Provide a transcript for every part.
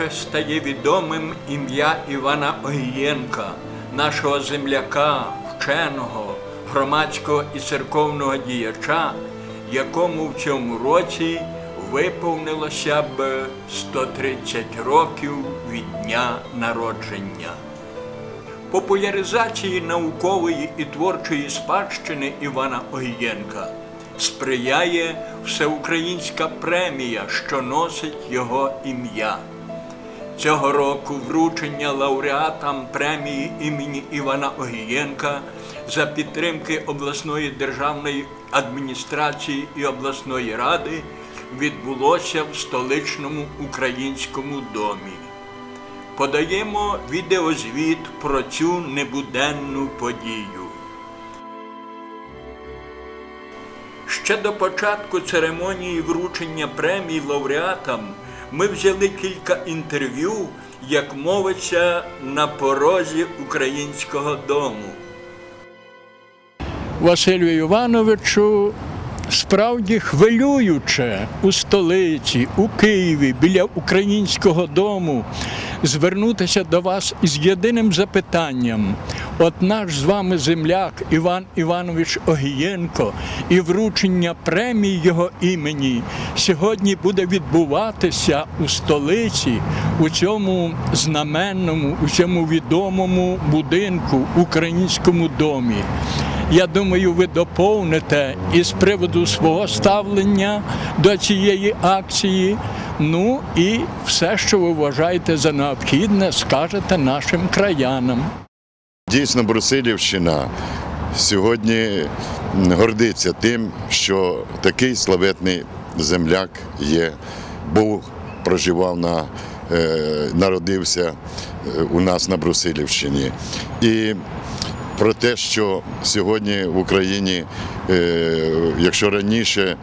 Все стає відомим ім'я Івана Огієнка, нашого земляка, вченого, громадського і церковного діяча, якому в цьому році виповнилося б 130 років від дня народження. Популяризації наукової і творчої спадщини Івана Огієнка сприяє всеукраїнська премія, що носить його ім'я. Цього року вручення лауреатам премії імені Івана Огієнка за підтримки обласної державної адміністрації і обласної ради відбулося в столичному українському домі. Подаємо відеозвіт про цю небуденну подію. Ще до початку церемонії вручення премій лауреатам ми взяли кілька інтерв'ю, як мовиться на порозі українського дому. Василю Івановичу справді хвилююче у столиці, у Києві, біля українського дому звернутися до вас із єдиним запитанням. От наш з вами земляк Іван Іванович Огієнко і вручення премії його імені сьогодні буде відбуватися у столиці, у цьому знаменному, у цьому відомому будинку, українському домі. Я думаю, ви доповните із приводу свого ставлення до цієї акції. Ну і все, що ви вважаєте за необхідне, скажете нашим краянам. Дійсно, Брусилівщина сьогодні гордиться тим, що такий славетний земляк є, був, проживав на е, народився е, у нас на Брусилівщині. І про те, що сьогодні в Україні, е, якщо раніше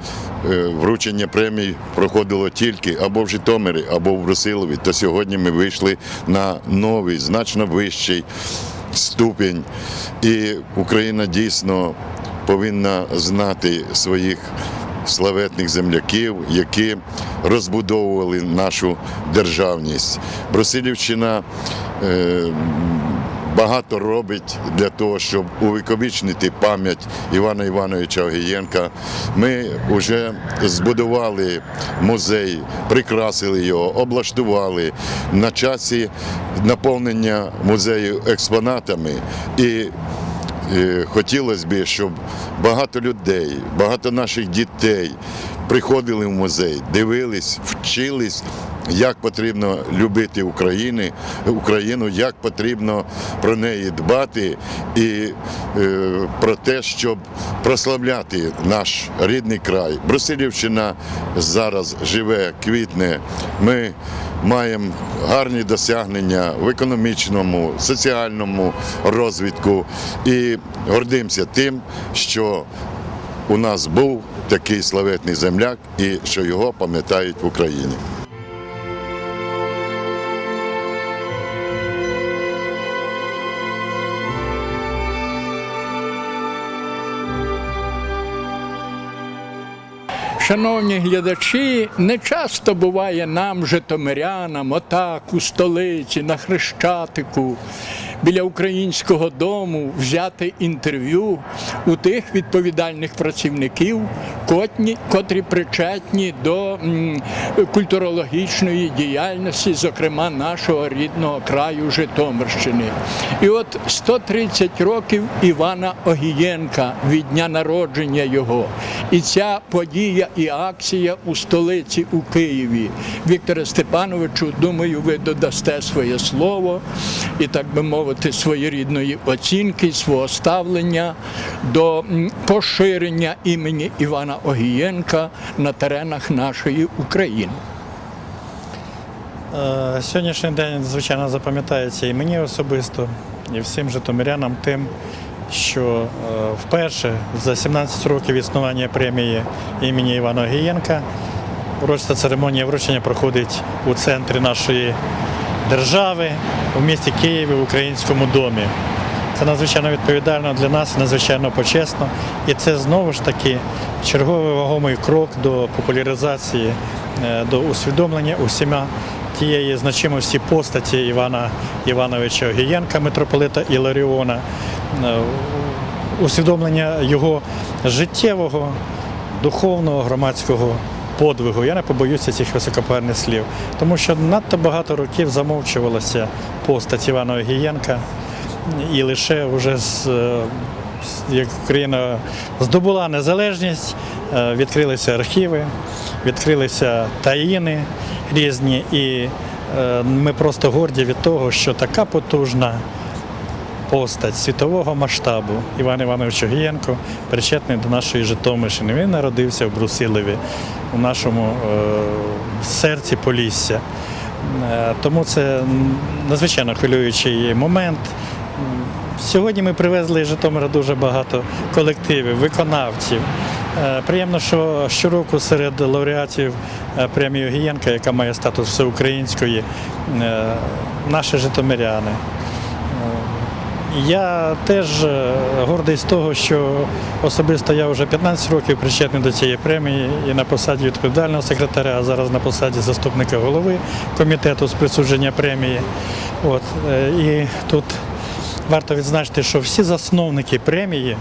е, вручення премій проходило тільки або в Житомирі, або в Брусилові, то сьогодні ми вийшли на новий, значно вищий ступінь. І Україна дійсно повинна знати своїх славетних земляків, які розбудовували нашу державність. Брусилівщина е, багато робить для того, щоб увіковічнити пам'ять Івана Івановича Огієнка. Ми вже збудували музей, прикрасили його, облаштували на часі наповнення музею експонатами і Е, Хотілося б, щоб багато людей, багато наших дітей приходили в музей, дивились, вчились, як потрібно любити України, Україну, як потрібно про неї дбати і е, про те, щоб прославляти наш рідний край. Брусилівщина зараз живе, квітне. Ми маємо гарні досягнення в економічному, соціальному розвитку і гордимося тим, що у нас був такий славетний земляк і що його пам'ятають в Україні. Шановні глядачі, не часто буває нам, житомирянам, отак у столиці, на Хрещатику, біля українського дому взяти інтерв'ю у тих відповідальних працівників, котрі причетні до культурологічної діяльності, зокрема нашого рідного краю Житомирщини. І от 130 років Івана Огієнка від дня народження його. І ця подія і акція у столиці у Києві. Вікторе Степановичу, думаю, ви додасте своє слово і, так би мовити, своєрідної оцінки, свого ставлення до поширення імені Івана Огієнка на теренах нашої України. Е, Сьогоднішній день, звичайно, запам'ятається і мені особисто, і всім житомирянам тим, що е, вперше за 17 років існування премії імені Івана Огієнка урочиста церемонія вручення проходить у центрі нашої держави, у місті Києві, в українському домі. Це надзвичайно відповідально для нас, надзвичайно почесно. І це знову ж таки черговий вагомий крок до популяризації, е, до усвідомлення усіма тієї значимості постаті Івана Івановича Огієнка, митрополита Іларіона, е, усвідомлення його життєвого, духовного, громадського подвигу. Я не побоюся цих високопарних слів, тому що надто багато років замовчувалася постать Івана Огієнка, і лише вже з, е, як Україна здобула незалежність, е, відкрилися архіви, відкрилися таїни різні, і е, ми просто горді від того, що така потужна постать світового масштабу Іван Іванович Огієнко причетний до нашої Житомирщини. Він народився в Брусилові, у нашому е, серці Полісся. Е, Тому це надзвичайно хвилюючий момент. Сьогодні ми привезли з Житомира дуже багато колективів, виконавців. Е, Приємно, що щороку серед лауреатів е, премії Огієнка, яка має статус всеукраїнської, е, наші житомиряни. Я теж е, гордий з того, що особисто я вже 15 років причетний до цієї премії і на посаді відповідального секретаря, а зараз на посаді заступника голови комітету з присудження премії. От, е, і тут варто відзначити, що всі засновники премії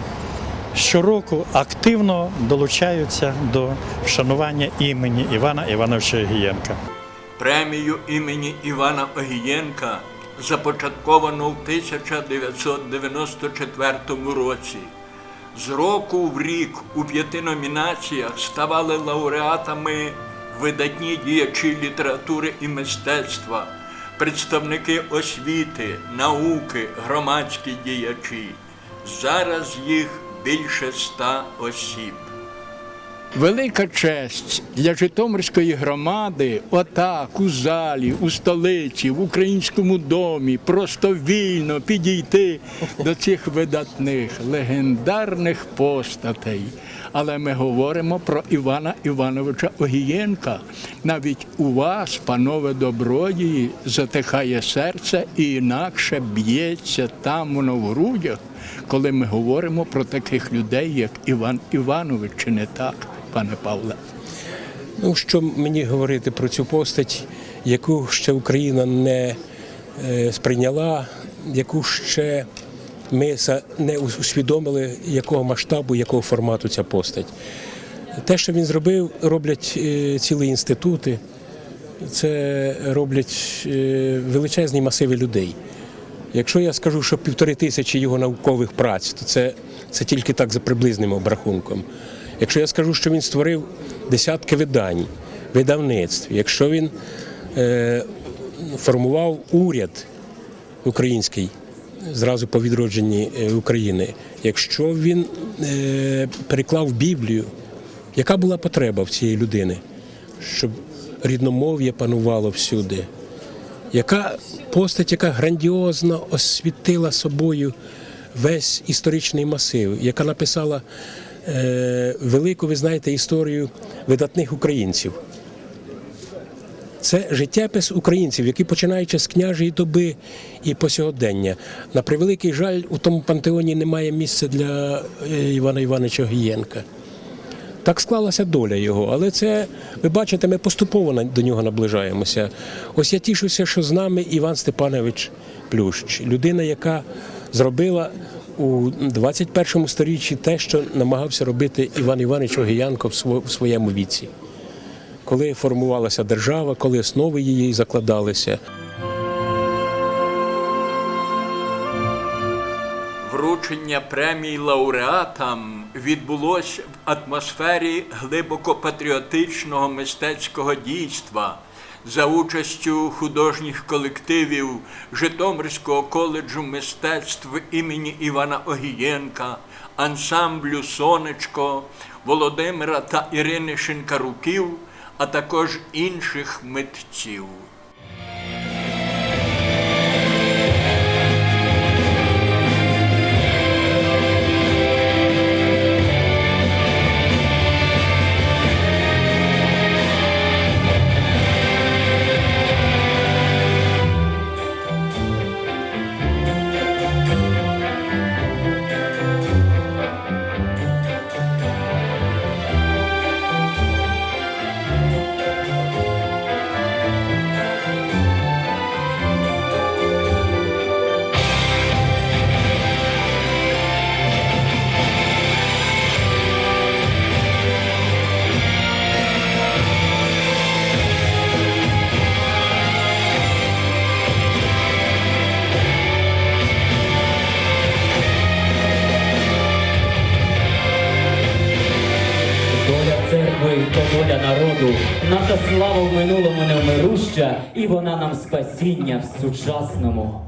щороку активно долучаються до вшанування імені Івана Івановича Гієнка. Премію імені Івана Огієнка започатковано в 1994 році. З року в рік у п'яти номінаціях ставали лауреатами видатні діячі літератури і мистецтва, представники освіти, науки, громадські діячі. Зараз їх більше ста осіб. Велика честь для Житомирської громади отак у залі, у столиці, в українському домі просто вільно підійти до цих видатних легендарних постатей. Але ми говоримо про Івана Івановича Огієнка. Навіть у вас, панове добродії, затихає серце і інакше б'ється там воно в грудях, коли ми говоримо про таких людей, як Іван Іванович, чи не так, пане Павле? Ну, що мені говорити про цю постать, яку ще Україна не е, сприйняла, яку ще ми не усвідомили, якого масштабу, якого формату ця постать. Те, що він зробив, роблять е, цілі інститути, це роблять е, величезні масиви людей. Якщо я скажу, що півтори тисячі його наукових праць, то це, це тільки так за приблизним обрахунком. Якщо я скажу, що він створив десятки видань, видавництв, якщо він е, формував уряд український зразу по відродженні е, України, якщо він е, переклав Біблію, яка була потреба в цієї людини, щоб рідномов'я панувало всюди? яка постать, яка грандіозно освітила собою весь історичний масив, яка написала велику, ви знаєте, історію видатних українців. Це життєпис українців, які починаючи з княжої доби і по сьогодення. На превеликий жаль, у тому пантеоні немає місця для е, Івана Івановича Гієнка. Так склалася доля його, але це, ви бачите, ми поступово до нього наближаємося. Ось я тішуся, що з нами Іван Степанович Плющ, людина, яка зробила у 21 сторіччі те, що намагався робити Іван Іванович Огіянко в сво- своєму віці. Коли формувалася держава, коли основи її закладалися. Вручення премій лауреатам відбулось в атмосфері глибоко патріотичного мистецького дійства за участю художніх колективів Житомирського коледжу мистецтв імені Івана Огієнка, ансамблю Сонечко, Володимира та Ірини Шинкаруків, а також інших митців. І вона нам спасіння в сучасному.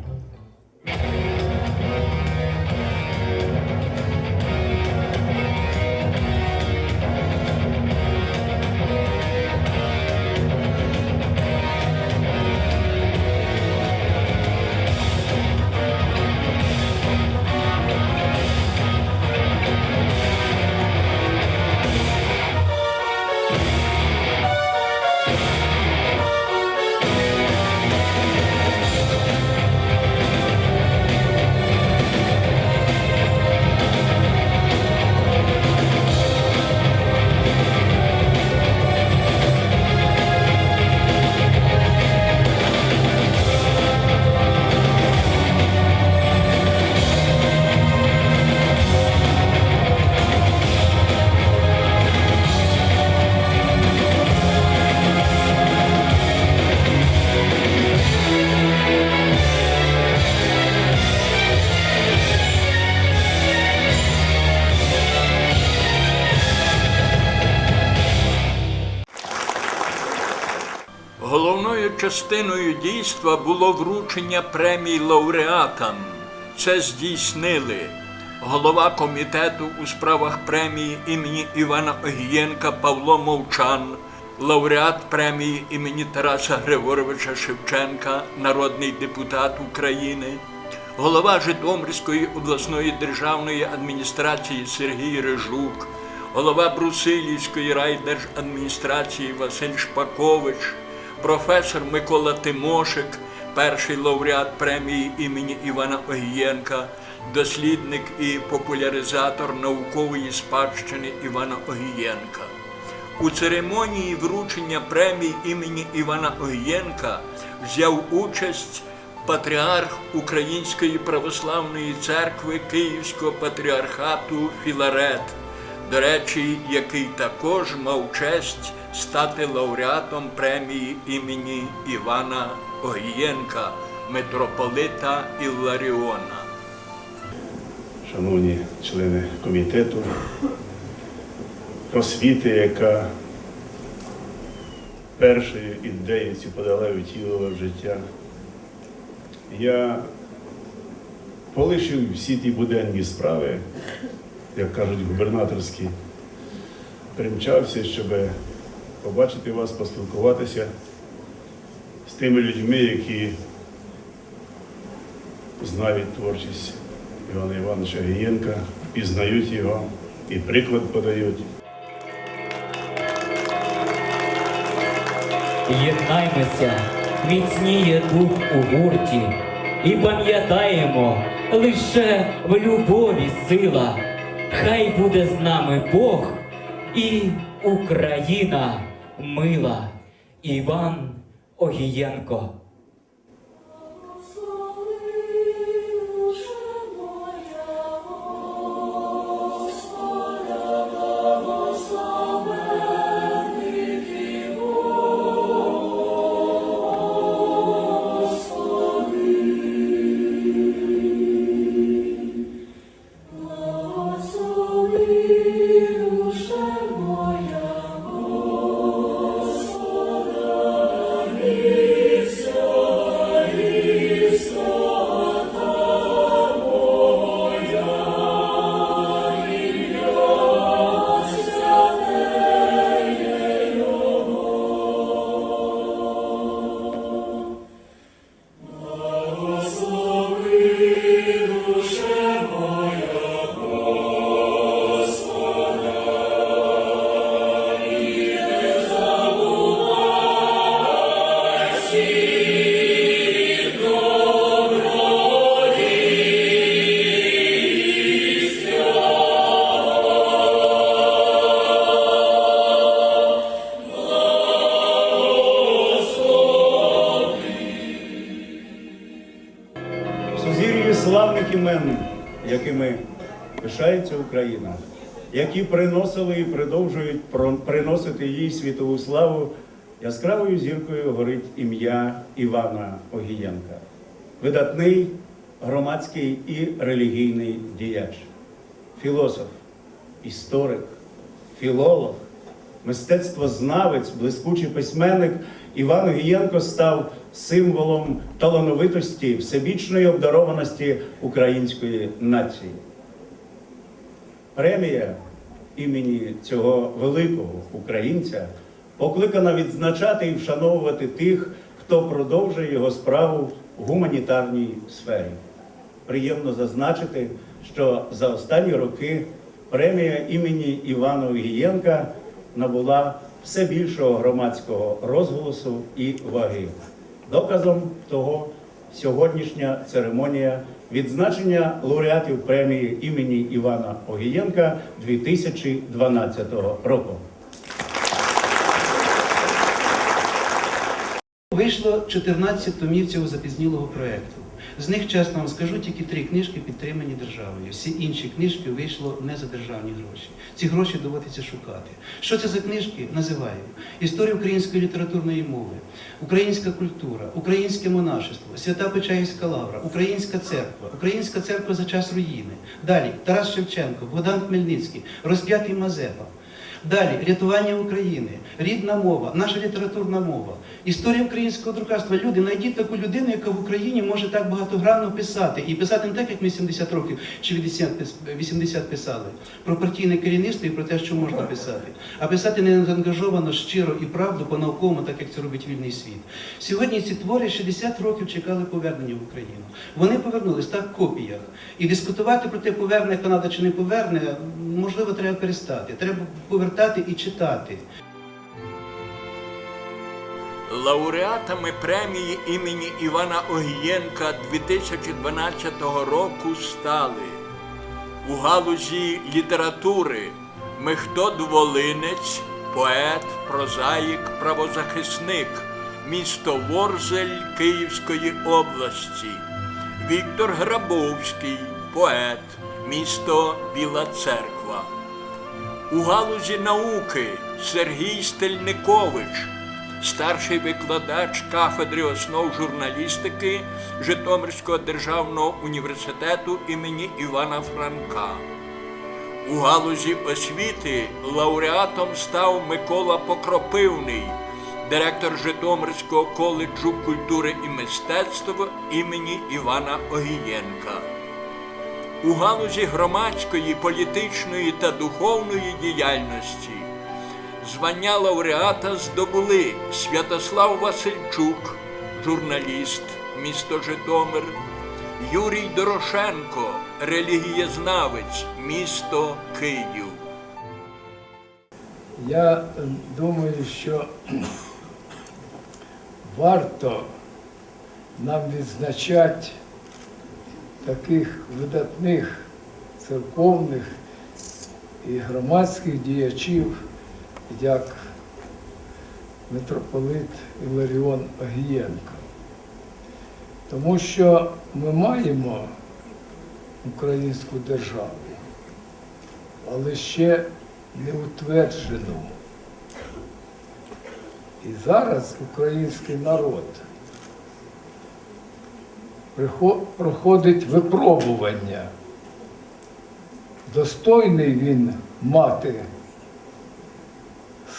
Частиною дійства було вручення премій лауреатам. Це здійснили голова комітету у справах премії імені Івана Огієнка Павло Мовчан, лауреат премії імені Тараса Григоровича Шевченка, народний депутат України, голова Житомирської обласної державної адміністрації Сергій Рижук, голова Брусилівської райдержадміністрації Василь Шпакович, професор Микола Тимошик, перший лауреат премії імені Івана Огієнка, дослідник і популяризатор наукової спадщини Івана Огієнка. У церемонії вручення премій імені Івана Огієнка взяв участь патріарх Української православної церкви Київського патріархату Філарет, до речі, який також мав честь стати лауреатом премії імені Івана Огієнка, митрополита Ілларіона. шановні члени комітету освіти, яка першою ідею цю подала і втілила в життя. Я полишив всі ті буденні справи, як кажуть, губернаторські, примчався, щоб побачити вас, поспілкуватися з тими людьми, які знають творчість Івана Івановича Гієнка, пізнають його і приклад подають. Єднаймося, міцніє дух у гурті, і пам'ятаємо, лише в любові сила. Хай буде з нами Бог і Україна мила. Іван Огієнко. Україна, які приносили і продовжують приносити їй світову славу, яскравою зіркою горить ім'я Івана Огієнка, видатний громадський і релігійний діяч, філософ, історик, філолог, мистецтвознавець, блискучий письменник Іван Огієнко став символом талановитості, всебічної обдарованості української нації. Премія імені цього великого українця покликана відзначати і вшановувати тих, хто продовжує його справу в гуманітарній сфері. Приємно зазначити, що за останні роки премія імені Івана Огієнка набула все більшого громадського розголосу і ваги. Доказом того сьогоднішня церемонія відзначення лауреатів премії імені Івана Огієнка 2012 року. Вийшло 14 томів цього запізнілого проєкту. З них, чесно вам скажу, тільки три книжки підтримані державою. Всі інші книжки вийшло не за державні гроші. Ці гроші доводиться шукати. Що це за книжки? Називаю історія української літературної мови, українська культура, українське монашество, свята Печаївська лавра, українська церква, українська церква за час руїни. Далі Тарас Шевченко, Богдан Хмельницький, розп'ятий Мазепа. Далі рятування України, рідна мова, наша літературна мова, історія українського друкарства. Люди, знайдіть таку людину, яка в Україні може так багатогранно писати. І писати не так, як ми 70 років чи 80 80 писали, про партійне керівництво і про те, що можна писати, а писати не заангажовано, щиро і правду по-науковому, так як це робить вільний світ. Сьогодні ці твори 60 років чекали повернення в Україну. Вони повернулись так в копіях. І дискутувати про те, поверне Канада чи не поверне, можливо, треба перестати. Треба повертати і читати. Лауреатами премії імені Івана Огієнка 2012 року стали у галузі літератури Мехтод Волинець, поет, прозаїк, правозахисник, місто Ворзель Київської області, Віктор Грабовський, поет, місто Біла Церква. У галузі науки Сергій Стельникович, старший викладач кафедри основ журналістики Житомирського державного університету імені Івана Франка. У галузі освіти лауреатом став Микола Покропивний, директор Житомирського коледжу культури і мистецтв імені Івана Огієнка. У галузі громадської, політичної та духовної діяльності звання лауреата здобули Святослав Васильчук, журналіст, місто Житомир, Юрій Дорошенко, релігієзнавець, місто Київ. Я е, думаю, що варто нам відзначати таких видатних церковних і громадських діячів, як митрополит Іларіон Агієнко. Тому що ми маємо українську державу, але ще не утверджену. І зараз український народ проходить випробування. Достойний він мати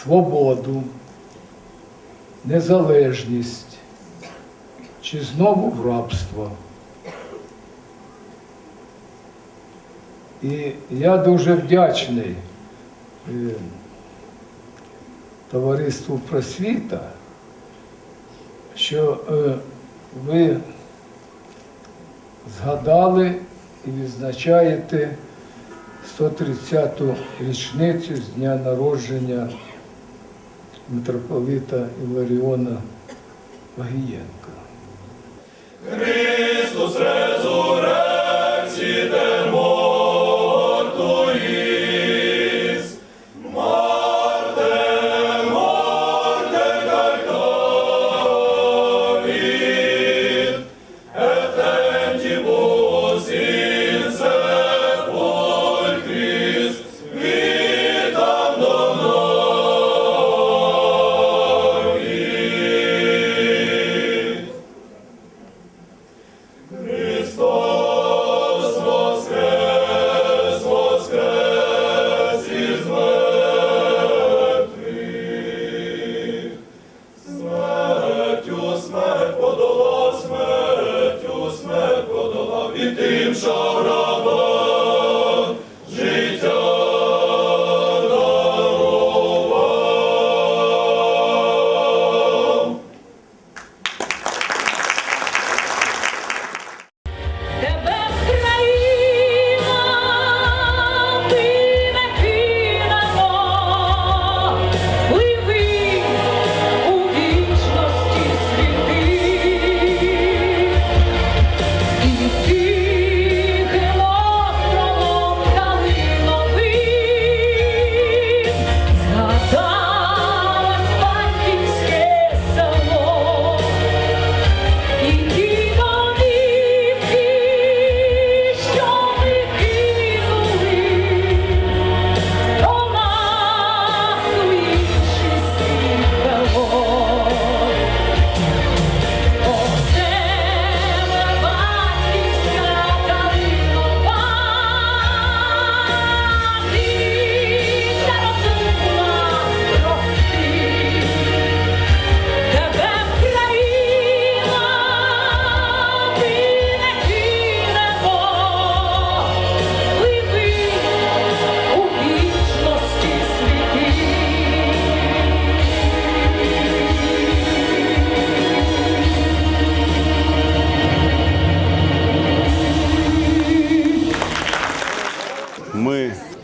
свободу, незалежність чи знову в рабство. І я дуже вдячний е, товариству просвіта, що е, ви згадали і відзначаєте 130-ту річницю з дня народження митрополита Іларіона Вагієнка. ми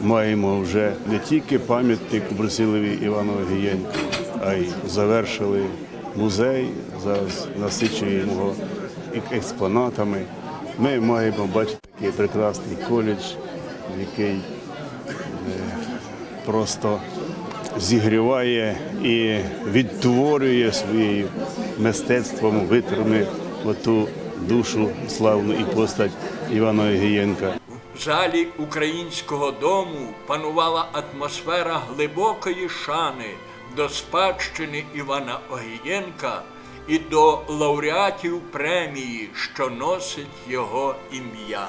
маємо вже не тільки пам'ятник Брусилові Івану Огієнку, а й завершили музей, зараз насичуємо його експонатами. Ми маємо бачити такий прекрасний коледж, який е, просто зігріває і відтворює своїм мистецтвом, витрами оту душу славну і постать Івана Огієнка. Залі українського дому панувала атмосфера глибокої шани до спадщини Івана Огієнка і до лауреатів премії, що носить його ім'я.